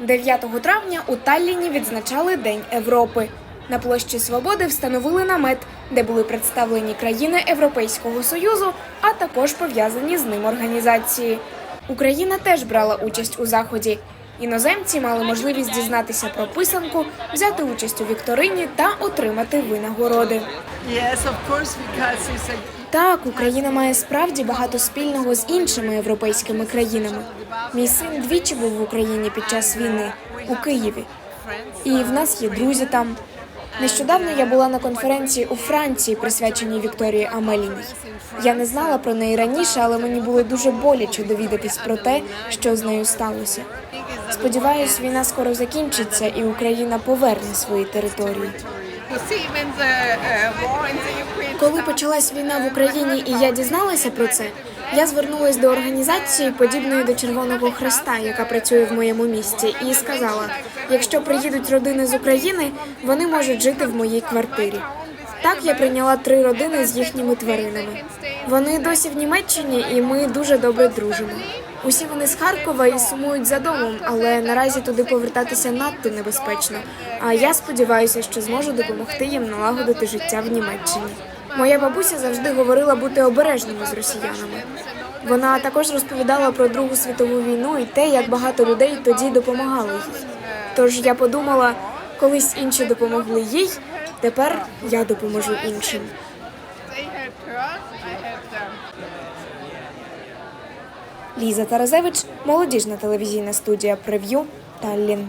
9 травня у Талліні відзначали День Європи. На площі Свободи встановили намет, де були представлені країни Європейського Союзу, а також пов'язані з ним організації. Україна теж брала участь у заході. Іноземці мали можливість дізнатися про писанку, взяти участь у вікторині та отримати винагороди. Yes, of course, because it's a Так, Україна має справді багато спільного з іншими європейськими країнами. Мій син двічі був в Україні під час війни у Києві, і в нас є друзі там. Нещодавно я була на конференції у Франції, присвяченій Вікторії Амеліній. Я не знала про неї раніше, але мені було дуже боляче довідатись про те, що з нею сталося. Сподіваюсь, війна скоро закінчиться і Україна поверне свої території. Коли почалась війна в Україні і я дізналася про це, я звернулася до організації, подібної до Червоного Хреста, яка працює в моєму місті, і сказала: якщо приїдуть родини з України, вони можуть жити в моїй квартирі. Так я прийняла три родини з їхніми тваринами. Вони досі в Німеччині, і ми дуже добре дружимо. Усі вони з Харкова і сумують за домом, але наразі туди повертатися надто небезпечно. А я сподіваюся, що зможу допомогти їм налагодити життя в Німеччині. Моя бабуся завжди говорила бути обережними з росіянами. Вона також розповідала про Другу світову війну і те, як багато людей тоді допомагали їй. Тож я подумала, колись інші допомогли їй, тепер я допоможу іншим. Ліза Таразевич, молодіжна телевізійна студія Прев'ю, Таллін.